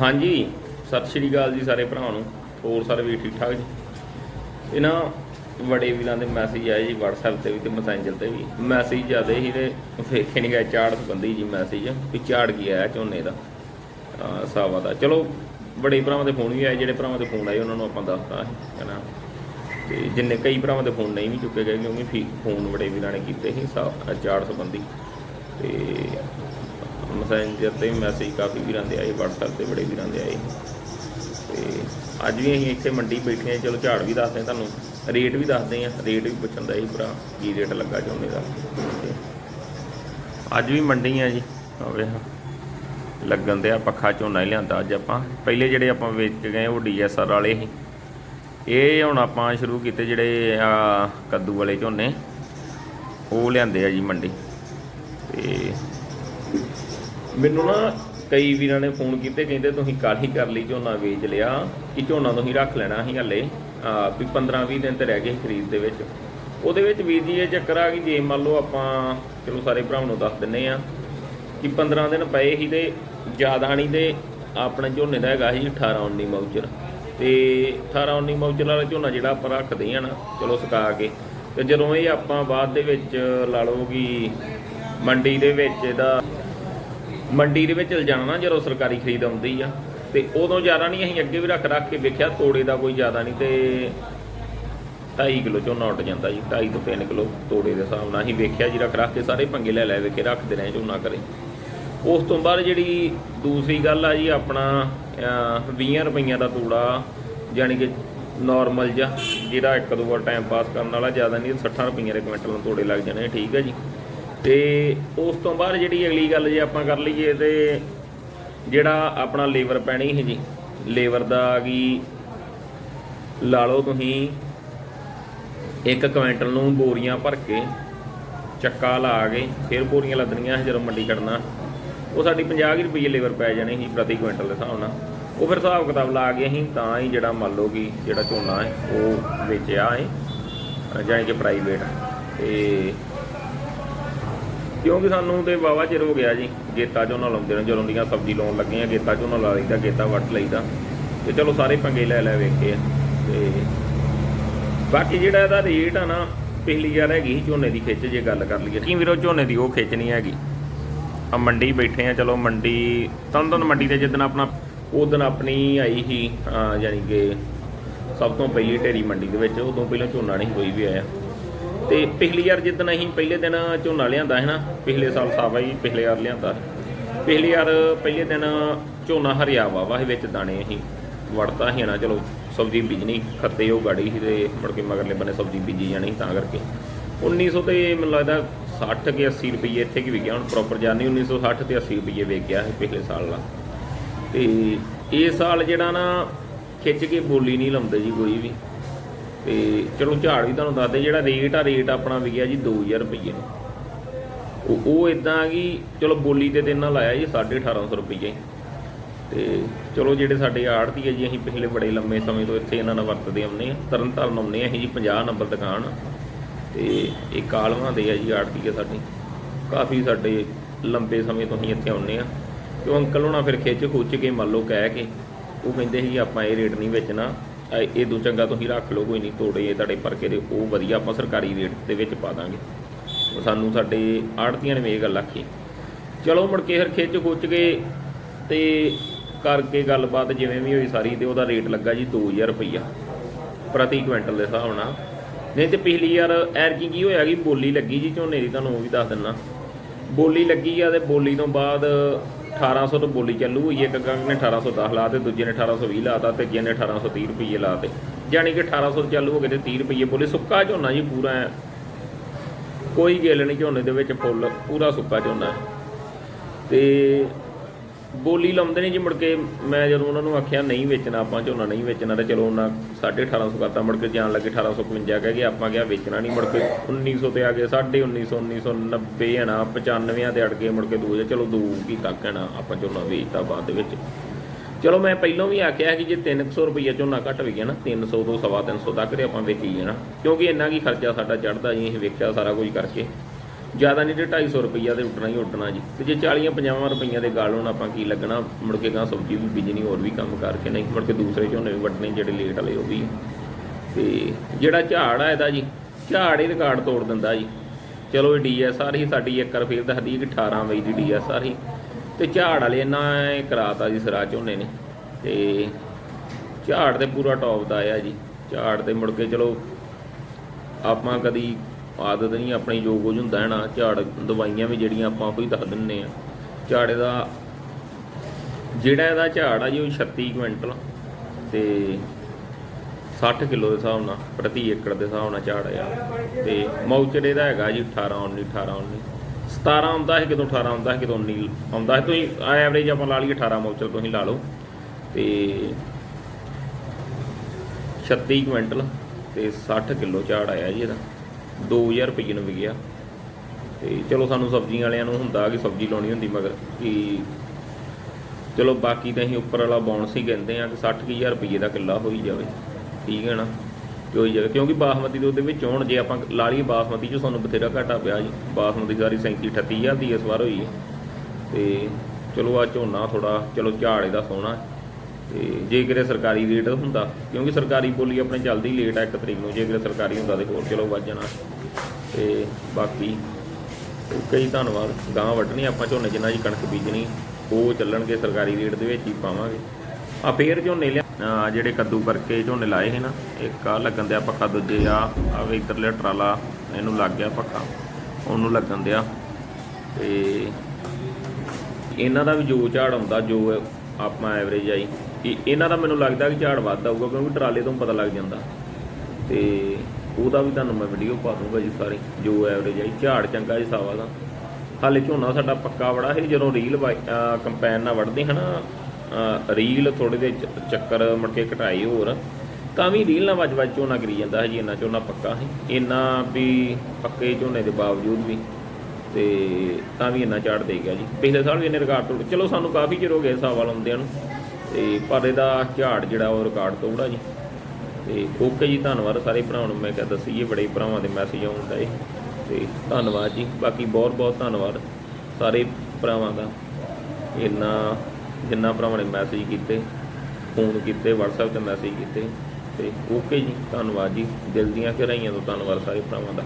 ਹਾਂਜੀ, ਸਤਿ ਸ਼੍ਰੀ ਅਕਾਲ ਜੀ ਸਾਰੇ ਭਰਾਵਾਂ ਨੂੰ, ਹੋਰ ਸਾਰੇ ਵੀ ਠੀਕ ਠਾਕ ਜੀ? ਇਹ ਨਾ ਬੜੇ ਵੀਰਾਂ ਦੇ ਮੈਸੇਜ ਆਏ ਜੀ WhatsApp ਤੇ ਵੀ ਤੇ ਮੈਸੇਂਜਰ ਤੇ ਵੀ। ਮੈਸੇਜ ਜਿਆਦੇ ਹੀ ਤੇ ਵੇਖੇ ਨਹੀਂ ਗਏ ਚਾੜ ਸੰਬੰਧੀ ਜੀ ਮੈਸੇਜ ਵੀ ਝਾੜ ਕੀ ਆਇਆ ਝੋਨੇ ਦਾ। ਅਹ ਸਾਵਾ ਦਾ। ਚਲੋ ਬੜੇ ਭਰਾਵਾਂ ਦੇ ਫੋਨ ਵੀ ਆਏ, ਜਿਹੜੇ ਭਰਾਵਾਂ ਦੇ ਫੋਨ ਆਏ, ਉਹਨਾਂ ਨੂੰ ਆਪਾਂ ਦੱਸਤਾ ਹੈ ਨਾ। ਤੇ ਜਿੰਨੇ ਕਈ ਭਰਾਵਾਂ ਦੇ ਫੋਨ ਨਹੀਂ ਵੀ ਚੁੱਕੇ ਗਏ, ਕਿਉਂਕਿ ਫੀ- ਫੋਨ ਬੜੇ ਵੀਰਾਂ ਨੇ ਕੀਤੇ ਸੀ, ਸਾ ਝਾੜ ਸੰਬੰਧੀ। ਤੇ ਮੈਸੇਂਜਰ ਤੇ ਮੈਸੇਜ ਕਾਫੀ ਵੀਰਾਂ ਦੇ ਆਏ, WhatsApp ਤੇ ਬੜੇ ਵੀਰਾਂ ਦੇ ਆਏ। ਤੇ ਅੱਜ ਵੀ ਅਸੀਂ ਇੱਥੇ ਮੰਡੀ ਬੈਠੇ ਹਾਂ, ਚਲੋ ਝਾੜ ਵੀ ਦੱਸਦੇ ਹਾਂ ਤੁਹਾਨੂੰ, ਰੇਟ ਵੀ ਦੱਸਦੇ ਹਾਂ, ਰੇਟ ਵੀ ਪੁੱਛਣ ਦਾ ਹੀ ਭਰਾ ਕੀ ਰੇਟ ਲੱਗਾ ਝੋਨੇ ਦਾ। ਅੱਜ ਵੀ ਮੰਡੀ ਆ ਜੀ ਹਾਂ ਲੱਗਣ ਦੇ ਆ ਪੱਖਾ ਝੋਨਾ ਹੀ ਲਿਆਂਦਾ ਅੱਜ ਆਪਾਂ। ਪਹਿਲੇ ਜਿਹੜੇ ਆਪਾਂ ਵੇਚ ਕੇ ਗਏ, ਉਹ ਡੀਐਸਆਰ ਵਾਲੇ ਸੀ। ਇਹ ਹੁਣ ਆਪਾਂ ਸ਼ੁਰੂ ਕੀਤੇ ਜਿਹੜੇ ਆ ਕੱਦੂ ਵਾਲੇ ਝੋਨੇ, ਉਹ ਲਿਆਂਦੇ ਆ ਜੀ ਮੰਡੀ। ਤੇ ਮੈਨੂੰ ਨਾ ਕਈ ਵੀਰਾਂ ਨੇ ਫੋਨ ਕੀਤੇ, ਕਹਿੰਦੇ ਤੁਸੀਂ ਕਾਹਲੀ ਕਰ ਲਈ ਝੋਨਾ ਵੇਚ ਲਿਆ, ਕਿ ਝੋਨਾ ਤੁਸੀਂ ਰੱਖ ਲੈਣਾ ਸੀ ਹੱਲੇ, ਆ, ਵੀ 15 20 ਦਿਨ ਤੇ ਰਹਿ ਗਏ ਸੀ ਖਰੀਦ ਦੇ ਵਿੱਚ। ਉਹਦੇ ਵਿੱਚ ਵੀਰ ਜੀ ਇਹ ਚੱਕਰ ਆ ਕਿ ਜੇ ਮੰਨ ਲਓ ਆਪਾਂ, ਚਲੋ ਸਾਰੇ ਭਰਾਵਾਂ ਨੂੰ ਦੱਸ ਦਿੰਨੇ ਆ, ਕਿ 15 ਦਿਨ ਪਏ ਸੀ ਤੇ ਜ਼ਿਆਦਾ ਨਹੀਂ ਤੇ ਆਪਣੇ ਝੋਨੇ ਦਾ ਹੈਗਾ ਸੀ 18 19 ਮੌਚਰ। ਤੇ 18 19 ਮੌਚਰ ਵਾਲਾ ਝੋਨਾ ਜਿਹੜਾ ਆਪਾਂ ਰੱਖਦੇ ਆ ਨਾ, ਚਲੋ ਸੁਕਾ ਕੇ, ਤੇ ਜਦੋਂ ਇਹ ਆਪਾਂ ਬਾਅਦ ਦੇ ਵਿੱਚ ਲਾ ਲਓ ਕਿ ਮੰਡੀ ਦੇ ਵਿੱਚ ਇਹਦਾ ਮੰਡੀ ਦੇ ਵਿੱਚ ਚਲ ਜਾਣਾ ਨਾ ਜਦੋਂ ਸਰਕਾਰੀ ਖਰੀਦ ਆਉਂਦੀ ਆ। ਤੇ ਉਦੋਂ ਜ਼ਿਆਦਾ ਨਹੀਂ ਅਸੀਂ ਅੱਗੇ ਵੀ ਰੱਖ ਰੱਖ ਕੇ ਵੇਖਿਆ ਤੋੜੇ ਦਾ ਕੋਈ ਜ਼ਿਆਦਾ ਨਹੀਂ ਤੇ 2.5 ਕਿਲੋ ਝੋਨਾ ਉੱਟ ਜਾਂਦਾ ਜੀ 2.5 ਤੋਂ 3 ਕਿਲੋ ਤੋੜੇ ਦੇ ਹਿਸਾਬ ਨਾਲ ਅਸੀਂ ਵੇਖਿਆ ਜੀ ਰੱਖ ਰੱਖ ਕੇ ਸਾਰੇ ਪੰਗੇ ਲੈ ਲੈ ਵੇਖੇ ਰੱਖਦੇ ਰਹੇ ਝੋਨਾ ਕਰੇ ਉਸ ਤੋਂ ਬਾਅਦ ਜਿਹੜੀ ਦੂਸਰੀ ਗੱਲ ਆ ਜੀ ਆਪਣਾ ਅਹ, 20 ਰੁਪਈਆਂ ਦਾ ਤੋੜਾ ਯਾਨੀ ਕਿ ਨਾਰਮਲ ਜਿਹਾ ਜਿਹੜਾ ਇੱਕ ਦੋ ਵਾਰ ਟਾਈਮ ਪਾਸ ਕਰਨ ਵਾਲਾ ਜ਼ਿਆਦਾ ਨਹੀਂ 60 ਰੁਪਈਆਂ ਦੇ ਕੁਇੰਟਲ ਨੂੰ ਤੋੜੇ ਲੱਗ ਜਾਣੇ ਠੀਕ ਹੈ ਜੀ। ਤੇ ਉਸ ਤੋਂ ਬਾਅਦ ਜਿਹੜੀ ਅਗਲੀ ਗੱਲ ਜੇ ਆਪਾਂ ਕਰ ਲਈਏ ਤੇ ਜਿਹੜਾ ਆਪਣਾ ਲੇਬਰ ਪੈਣੀ ਹੈ ਜੀ, ਲੇਬਰ ਦਾ ਕੀ ਲਾ ਲਓ ਤੁਸੀਂ ਇੱਕ ਕੁਇੰਟਲ ਨੂੰ ਬੋਰੀਆਂ ਭਰ ਕੇ ਚੱਕਾ ਲਾ ਕੇ ਫਿਰ ਬੋਰੀਆਂ ਲੱਦਣੀਆਂ ਸੀ ਜਦੋਂ ਮੰਡੀ ਕੱਢਣਾ। ਉਹ ਸਾਡੀ 50 ਕੁ ਰੁਪਏ ਲੇਬਰ ਪੈ ਜਾਣੀ ਸੀ ਪ੍ਰਤੀ ਕੁਇੰਟਲ ਦੇ ਹਿਸਾਬ ਨਾਲ। ਉਹ ਫਿਰ ਹਿਸਾਬ ਕਿਤਾਬ ਲਾ ਕੇ ਅਸੀਂ ਤਾਂ ਹੀ ਜਿਹੜਾ ਮੰਨ ਲਓ ਕਿ ਜਿਹੜਾ ਝੋਨਾ ਹੈ, ਉਹ ਵੇਚਿਆ ਹੈ, ਜਾਣੀ ਕਿ ਪ੍ਰਾਈਵੇਟ ਤੇ ਕਿਉਂਕਿ ਸਾਨੂੰ ਤੇ ਵਾਵਾ ਚਿਰ ਹੋ ਗਿਆ ਜੀ, ਗੇਤਾ ਝੋਨਾ ਲਾਉਂਦੇ ਨੇ ਜਦੋਂ ਦੀਆਂ ਸਬਜ਼ੀ ਲਾਉਣ ਲੱਗੇ ਆ, ਗੇਤਾ ਝੋਨਾ ਲਾ ਲਈਦਾ, ਗੇਤਾ ਵੱਟ ਲਈਦਾ। ਤੇ ਚਲੋ ਸਾਰੇ ਪੰਗੇ ਲੈ ਲੈ ਵੇਖੇ ਆ, ਤੇ ਬਾਕੀ ਜਿਹੜਾ ਇਹਦਾ ਰੇਟ ਆ ਨਾ, ਪਿਛਲੀ ਵਾਰ ਹੈਗੀ ਸੀ ਝੋਨੇ ਦੀ ਖਿੱਚ, ਜੇ ਗੱਲ ਕਰ ਲਈਏ। ਕੀ ਵੀਰੋ, ਝੋਨੇ ਦੀ ਉਹ ਖਿੱਚ ਨਹੀਂ ਹੈਗੀ। ਆ ਮੰਡੀ ਬੈਠੇ ਆ, ਚਲੋ ਮੰਡੀ ਤਨ ਤੰਦਨ ਮੰਡੀ ਤੇ ਜਿੱਦਣ ਆਪਣਾ, ਉਦੋਂ ਆਪਣੀ ਆਈ ਸੀ, ਅਹ ਯਾਨੀ ਕਿ ਸਭ ਤੋਂ ਪਹਿਲੀ ਢੇਰੀ ਮੰਡੀ ਦੇ ਵਿੱਚ, ਉਦੋਂ ਪਹਿਲਾਂ ਝੋਨਾ ਨਹੀਂ ਕੋਈ ਵੀ ਆਇਆ। ਤੇ ਪਿਛਲੀ ਵਾਰ ਜਿੱਦਣ ਅਸੀਂ ਪਹਿਲੇ ਦਿਨ ਝੋਨਾ ਲਿਆਂਦਾ ਹੈ ਨਾ, ਪਿਛਲੇ ਸਾਲ ਸਾਵਾ ਹੀ ਪਿਛਲੇ ਵਾਰ ਲਿਆਂਦਾ ਪਿਛਲੀ ਵਾਰ ਪਹਿਲੇ ਦਿਨ ਝੋਨਾ ਹਰਿਆ ਵਾ ਵਾ ਵਿੱਚ ਦਾਣੇ ਅਸੀਂ ਵੜਤਾ ਸੀ ਨਾ ਚਲੋ ਸਬਜ਼ੀ ਬੀਜਣੀ, ਖੱਤੇ ਉਹ ਗਾੜੀ ਸੀ ਤੇ ਮੁੜ ਕੇ ਮਗਰਲੇ ਬੰਨੇ ਸਬਜ਼ੀ ਬੀਜੀ ਜਾਣੀ ਤਾਂ ਕਰਕੇ। 1900 ਤੇ ਮੈਨੂੰ ਲੱਗਦਾ 60 ਕੇ 80 ਰੁਪਏ ਇੱਥੇ ਕੀ ਵਿਕਿਆ, ਹੁਣ ਪ੍ਰੋਪਰ ਜਾਣੀ 1960 ਤੇ 80 ਰੁਪਏ ਵੇਚ ਗਿਆ ਸੀ ਪਿਛਲੇ ਸਾਲ ਦਾ। ਤੇ ਇਹ ਸਾਲ ਜਿਹੜਾ ਨਾ ਖਿੱਚ ਕੇ ਬੋਲੀ ਨਹੀਂ ਲਾਉਂਦੇ ਜੀ ਕੋਈ ਵੀ। ਤੇ ਚਲੋ ਝਾੜ ਵੀ ਤੁਹਾਨੂੰ ਦੱਸਦੇ, ਜਿਹੜਾ ਰੇਟ ਆ ਰੇਟ ਆਪਣਾ ਵਿਕਿਆ ਜੀ 2000 ਰੁਪਏ ਨੂੰ। ਉਹ ਉਹ ਇਦਾਂ ਕਿ ਚਲੋ ਬੋਲੀ ਤੇ ਤੇ ਨਾਲ ਲਾਇਆ ਜੀ 1850 ਰੁਪਏ ਤੇ ਚਲੋ ਜਿਹੜੇ ਸਾਡੇ ਆੜਤੀ ਹੈ ਜੀ, ਅਸੀਂ ਪਿਛਲੇ ਬੜੇ ਲੰਮੇ ਸਮੇਂ ਤੋਂ ਇੱਥੇ ਇਹਨਾਂ ਨਾਲ ਵਰਤਦੇ ਆਉਂਦੇ ਆ ਤਰਨ ਤਾਰਨ ਆਉਂਦੇ ਆ ਅਸੀਂ ਜੀ 50 ਨੰਬਰ ਦੁਕਾਨ। ਤੇ ਇਹ ਕਾਲਵਾਂ ਦੇ ਆ ਜੀ ਆੜਤੀ ਹੈ ਸਾਡੀ। ਕਾਫੀ ਸਾਡੇ ਲੰਬੇ ਸਮੇਂ ਤੋਂ ਅਸੀਂ ਇੱਥੇ ਆਉਂਦੇ ਆ ਤੇ ਅੰਕਲ ਹੋਣਾ ਫਿਰ ਖਿੱਚ ਖੁੱਚ ਕੇ ਮੰਨ ਲਓ ਕਹਿ ਕੇ, ਉਹ ਕਹਿੰਦੇ ਸੀ ਆਪਾਂ ਇਹ ਰੇਟ ਨਹੀਂ ਵੇਚਣਾ। ਇਹ ਦੋ ਚੰਗਾ ਤੁਸੀਂ ਰੱਖ ਲਓ, ਕੋਈ ਨਹੀਂ ਤੋੜੇ ਇਹ ਤੁਹਾਡੇ ਭਰਕੇ ਦੇ, ਉਹ ਵਧੀਆ ਆਪਾਂ ਸਰਕਾਰੀ ਰੇਟ ਦੇ ਵਿੱਚ ਪਾ ਦਾਂਗੇ। ਸਾਨੂੰ ਸਾਡੇ ਆੜਤੀਆਂ ਨੇ ਵੀ ਇਹ ਗੱਲ ਆਖੀ। ਚਲੋ ਮੁੜ ਕੇ ਫਿਰ ਖਿੱਚ ਖੁੱਚ ਕੇ ਤੇ ਕਰਕੇ ਗੱਲਬਾਤ ਜਿਵੇਂ ਵੀ ਹੋਈ ਸਾਰੀ ਤੇ ਉਹਦਾ ਰੇਟ ਲੱਗਾ ਜੀ 2000 ਰੁਪਈਆ ਪ੍ਰਤੀ ਕੁਇੰਟਲ ਦੇ ਹਿਸਾਬ ਨਾਲ। ਨਹੀਂ ਤੇ ਪਿਛਲੀ ਯਾਰ ਐਰਕੀ ਕੀ ਹੋਇਆ ਕਿ ਬੋਲੀ ਲੱਗੀ ਜੀ, ਝੋਨੇ ਦੀ ਤੁਹਾਨੂੰ ਉਹ ਵੀ ਦੱਸ ਦਿੰਨਾ। ਬੋਲੀ ਲੱਗੀ ਆ ਤੇ ਬੋਲੀ ਤੋਂ ਬਾਅਦ 1800 ਤੋਂ ਬੋਲੀ ਚੱਲੂ ਹੋਈ ਇੱਕ ਗੰਗ ਨੇ 1810 ਲਾ ਤੇ ਦੂਜੇ ਨੇ 1820 ਲਾਤਾ ਤੇ ਤੀਜੇ ਨੇ 1830 ਰੁਪਏ ਲਾਤੇ ਯਾਨੀ ਕਿ 1800 ਚਾਲੂ ਹੋ ਗਏ ਤੇ 30 ਰੁਪਏ ਬੋਲੀ, ਸੁੱਕਾ ਝੋਨਾ ਜੀ ਪੂਰਾ ਐ। ਕੋਈ ਗਿੱਲ ਨਹੀਂ ਝੋਨੇ ਦੇ ਵਿੱਚ ਫੁੱਲ, ਪੂਰਾ ਸੁੱਕਾ ਝੋਨਾ ਹੈ। ਤੇ ਬੋਲੀ ਲਾਉਂਦੇ ਨੇ ਜੀ ਮੁੜ ਕੇ। ਮੈਂ ਜਦੋਂ ਉਹਨਾਂ ਨੂੰ ਆਖਿਆ, ਨਹੀਂ ਵੇਚਣਾ ਆਪਾਂ ਝੋਨਾ ਨਹੀਂ ਵੇਚਣਾ, ਤੇ ਚਲੋ ਉਹਨਾਂ 1850 ਕਰਤਾ। ਮੁੜ ਕੇ ਜਾਣ ਲੱਗੇ 1855 ਕਹਿ ਗਏ ਆਪਾਂ ਕਿਹਾ ਵੇਚਣਾ ਨਹੀਂ। ਮੁੜ ਕੇ 1900 ਤੇ ਆ ਗਏ 1950 1990 ਹੈ ਨਾ 95 ਤੇ ਅੜ ਗਏ, ਮੁੜ ਕੇ 2000 ਚਲੋ ਦੋ ਕੀ ਤੱਕ ਹੈ ਨਾ ਆਪਾਂ ਝੋਨਾ ਵੇਚਤਾ ਬਾਅਦ ਦੇ ਵਿੱਚ। ਚਲੋ ਮੈਂ ਪਹਿਲਾਂ ਵੀ ਆਖਿਆ ਕਿ ਜੇ 300 ਰੁਪਈਆ ਝੋਨਾ ਘਟ ਵੀ ਗਿਆ ਨਾ 300 ਤੋਂ ਸਵਾ 300 ਤੱਕ ਤੇ ਆਪਾਂ ਵੇਚੀ ਜਾਣਾ। ਕਿਉਂਕਿ ਇੰਨਾ ਕੀ ਖਰਚਾ ਸਾਡਾ ਚੜਦਾ ਜੀ, ਅਸੀਂ ਵੇਖਿਆ ਸਾਰਾ ਕੁਝ ਕਰਕੇ। ਜ਼ਿਆਦਾ ਨਹੀਂ ਤੇ 250 ਰੁਪਈਆ ਤੇ ਉੱਡਣਾ ਹੀ ਉੱਡਣਾ ਜੀ। ਤੇ ਜੇ 40 50 ਰੁਪਈਆ ਦੇ ਗਾਲ ਹੁਣ, ਆਪਾਂ ਕੀ ਲੱਗਣਾ? ਮੁੜ ਕੇ ਗਾਂ ਸਬਜ਼ੀ ਵੀ ਬੀਜਣੀ, ਹੋਰ ਵੀ ਕੰਮ ਕਰਕੇ ਨਹੀਂ, ਮੁੜ ਕੇ ਦੂਸਰੇ ਝੋਨੇ ਵੀ ਵੱਢਣੇ ਜਿਹੜੇ ਲੇਟ ਵਾਲੇ ਉਹ ਵੀ। ਤੇ ਜਿਹੜਾ ਝਾੜ ਆ ਇਹਦਾ ਜੀ, ਝਾੜ ਹੀ ਰਿਕਾਰਡ ਤੋੜ ਦਿੰਦਾ ਜੀ। ਚਲੋ ਇਹ ਡੀਐਸਆਰ ਹੀ ਸਾਡੀ ਇੱਕ ਵਾਰ ਫੇਰ ਦੱਸਦੀ ਕਿ 18 ਵਜੇ ਦੀ ਡੀਐਸਆਰ ਹੀ। ਤੇ ਝਾੜ ਵਾਲੇ ਇਹਨਾਂ ਨੇ ਕਰਾਤਾ ਜੀ ਸਰਾ ਝੋਨੇ ਨੇ। ਤੇ ਝਾੜ ਤੇ ਪੂਰਾ ਟੌਪ ਦਾ ਆਇਆ ਜੀ। ਝਾੜ ਤੇ ਮੁੜ ਕੇ ਚਲੋ ਆਪਾਂ ਕਦੀ ਆਦਤ ਨਹੀਂ, ਆਪਣੀ ਜੋ ਕੁਝ ਹੁੰਦਾ ਹੈ ਨਾ, ਝਾੜ ਦਵਾਈਆਂ ਵੀ ਜਿਹੜੀਆਂ ਆਪਾਂ ਕੋਈ ਦੱਸ ਦਿੰਨੇ ਆ ਝਾੜੇ ਦਾ ਜਿਹੜਾ ਇਹਦਾ ਝਾੜ ਆ ਜੀ, ਉਹ 36 ਕੁਇੰਟਲ ਤੇ 60 ਕਿਲੋ ਦੇ ਹਿਸਾਬ ਨਾਲ, ਪ੍ਰਤੀ ਏਕੜ ਦੇ ਹਿਸਾਬ ਨਾਲ ਝਾੜ ਆ। ਤੇ ਮੌਚਰ ਇਹਦਾ ਹੈਗਾ ਜੀ 18 19 18 19 17 ਆਉਂਦਾ ਹੈ ਕਿਦੋਂ 18 ਆਉਂਦਾ ਹੈ ਕਿਦੋਂ 19 ਆਉਂਦਾ ਹੈ ਤੁਸੀਂ ਐਵਰੇਜ ਆਪਾਂ ਲਾ ਲਈਏ 18 ਮੌਚਰ ਤੁਸੀਂ ਲਾ ਲਓ। ਤੇ 36 ਕੁਇੰਟਲ ਤੇ 60 ਕਿਲੋ ਝਾੜ ਆਇਆ ਜੀ ਇਹਦਾ। 2000 ਰੁਪਏ ਨੂੰ ਵਿਕਿਆ। ਤੇ ਚਲੋ ਸਾਨੂੰ ਸਬਜ਼ੀਆਂ ਵਾਲਿਆਂ ਨੂੰ ਹੁੰਦਾ ਕਿ ਸਬਜ਼ੀ ਲਾਉਣੀ ਹੁੰਦੀ, ਮਗਰ ਕਿ ਚਲੋ ਬਾਕੀ ਤਾਂ ਅਸੀਂ ਉੱਪਰ ਵਾਲਾ ਬੋਨਸ ਹੀ ਕਹਿੰਦੇ ਆ ਕਿ 60000 ਰੁਪਏ ਦਾ ਕਿੱਲਾ ਹੋਈ ਜਾਵੇ। ਠੀਕ ਹੈ ਨਾ? ਕਿ ਹੋਈ ਜਾਵੇ। ਕਿਉਂਕਿ ਬਾਸਮਤੀ ਦੇ ਉਹਦੇ ਵਿੱਚ ਹੁਣ, ਜੇ ਆਪਾਂ ਲਾ ਲਈਏ ਬਾਸਮਤੀ 'ਚ ਸਾਨੂੰ ਬਥੇਰਾ ਘਾਟਾ ਪਿਆ ਜੀ। ਬਾਸਮਤੀ ਸਾਰੀ 37 38000 ਦੀ ਇਸ ਵਾਰ ਹੋਈ ਹੈ। ਤੇ ਚਲੋ ਆ ਝੋਨਾ ਥੋੜਾ ਚਲੋ ਝਾੜ ਇਹਦਾ ਸੋਹਣਾ। ਤੇ ਜੇ ਕਿਤੇ ਸਰਕਾਰੀ ਰੇਟ ਹੁੰਦਾ, ਕਿਉਂਕਿ ਸਰਕਾਰੀ ਬੋਲੀ ਆਪਣੇ ਚੱਲਦੀ ਲੇਟ ਆ ਇੱਕ ਤਰੀਕ ਨੂੰ, ਜੇ ਕਿਤੇ ਸਰਕਾਰੀ ਹੁੰਦਾ ਤੇ ਹੋਰ ਚਲੋ ਵੱਜ ਜਾਣਾ। ਤੇ ਬਾਕੀ ਕਈ ਧੰਨਵਾਦ ਗਾਂ ਵੱਢਣੀ, ਆਪਾਂ ਝੋਨੇ ਜਿੰਨਾ ਜੀ ਕਣਕ ਬੀਜਣੀ, ਉਹ ਚੱਲਣਗੇ ਸਰਕਾਰੀ ਰੇਟ ਦੇ ਵਿੱਚ ਹੀ ਪਾਵਾਂਗੇ। ਆ ਫੇਰ ਝੋਨੇ ਲਿਆ ਜਿਹੜੇ ਕੱਦੂ ਕਰਕੇ ਝੋਨੇ ਲਾਏ ਸੀ ਨਾ, ਇੱਕ ਆ ਲੱਗਣ ਦਿਆ ਪੱਖਾ, ਦੂਜੇ ਆ ਆ ਵੀ ਇੱਧਰਲੇ ਟਰਾਲਾ, ਇਹਨੂੰ ਲੱਗ ਗਿਆ ਪੱਖਾ, ਉਹਨੂੰ ਲੱਗਣ ਦਿਆ। ਤੇ ਇਹਨਾਂ ਦਾ ਵੀ ਜੋ ਝਾੜ ਆਉਂਦਾ, ਜੋ ਆਪਾਂ ਐਵਰੇਜ ਆਈ ਇਹ- ਇਹਨਾਂ ਦਾ ਮੈਨੂੰ ਲੱਗਦਾ ਕਿ ਝਾੜ ਵੱਧ ਆਊਗਾ ਕਿਉਂਕਿ ਟਰਾਲੇ ਤੋਂ ਪਤਾ ਲੱਗ ਜਾਂਦਾ। ਤੇ ਉਹਦਾ ਵੀ ਤੁਹਾਨੂੰ ਮੈਂ ਵੀਡੀਓ ਪਾ ਦੂੰਗਾ ਜੀ ਸਾਰੀ, ਜੋ ਐਵਰੇਜ ਆਈ ਝਾੜ ਚੰਗਾ ਜੀ ਸਾਵਾ ਦਾ। ਹਾਲੇ ਝੋਨਾ ਸਾਡਾ ਪੱਕਾ ਬੜਾ ਸੀ, ਜਦੋਂ ਰੀਲ ਕੰਪੈਨ ਨਾਲ ਵੜਦੇ ਹਨਾ ਅਹ ਰੀਲ ਥੋੜੇ ਦੇ ਚੱਕਰ ਮੁੜ ਕੇ ਘਟਾਈ ਹੋਰ। ਤਾਂ ਵੀ ਰੀਲ ਨਾਲ ਵੱਜ ਵੱਜ ਝੋਨਾ ਕਰੀ ਜਾਂਦਾ ਹੈ ਜੀ, ਇੰਨਾ ਝੋਨਾ ਪੱਕਾ ਸੀ। ਇੰਨਾ ਵੀ ਪੱਕੇ ਝੋਨੇ ਦੇ ਬਾਵਜੂਦ ਵੀ। ਤੇ ਤਾਂ ਵੀ ਇੰਨਾ ਝਾੜ ਦੇ ਗਿਆ ਜੀ। ਪਿਛਲੇ ਸਾਲ ਵੀ ਇਹਨੇ ਰਿਕਾਰਡ ਤੋੜ, ਚਲੋ ਸਾਨੂੰ ਕਾਫੀ ਚਿਰ ਹੋ ਗਿਆ ਹਿਸਾਬ ਵਾਲ ਆਉਂਦਿਆਂ ਨੂੰ। ਤੇ ਪਰ ਇਹਦਾ ਝਾੜ ਜਿਹੜਾ ਉਹ ਰਿਕਾਰਡ ਤੋੜਾ ਜੀ। ਤੇ ਓਕੇ ਜੀ, ਧੰਨਵਾਦ ਸਾਰੇ ਭਰਾਵਾਂ ਨੂੰ। ਮੈਂ ਕਿਹਾ ਦੱਸੀਏ, ਬੜੇ ਭਰਾਵਾਂ ਦੇ ਮੈਸੇਜ ਆਉਂਦਾ ਏ ਤੇ ਧੰਨਵਾਦ ਜੀ। ਬਾਕੀ ਬਹੁਤ ਬਹੁਤ ਧੰਨਵਾਦ ਸਾਰੇ ਭਰਾਵਾਂ ਦਾ। ਇੰਨਾ ਜਿੰਨਾ ਭਰਾਵਾਂ ਨੇ ਮੈਸੇਜ ਕੀਤੇ ਫੋਨ ਕੀਤੇ, WhatsApp ਤੇ ਮੈਸੇਜ ਕੀਤੇ। ਤੇ ਓਕੇ ਜੀ, ਧੰਨਵਾਦ ਜੀ। ਦਿਲ ਦੀਆਂ ਗਹਿਰਾਈਆਂ ਤੋਂ ਧੰਨਵਾਦ ਸਾਰੇ ਭਰਾਵਾਂ ਦਾ।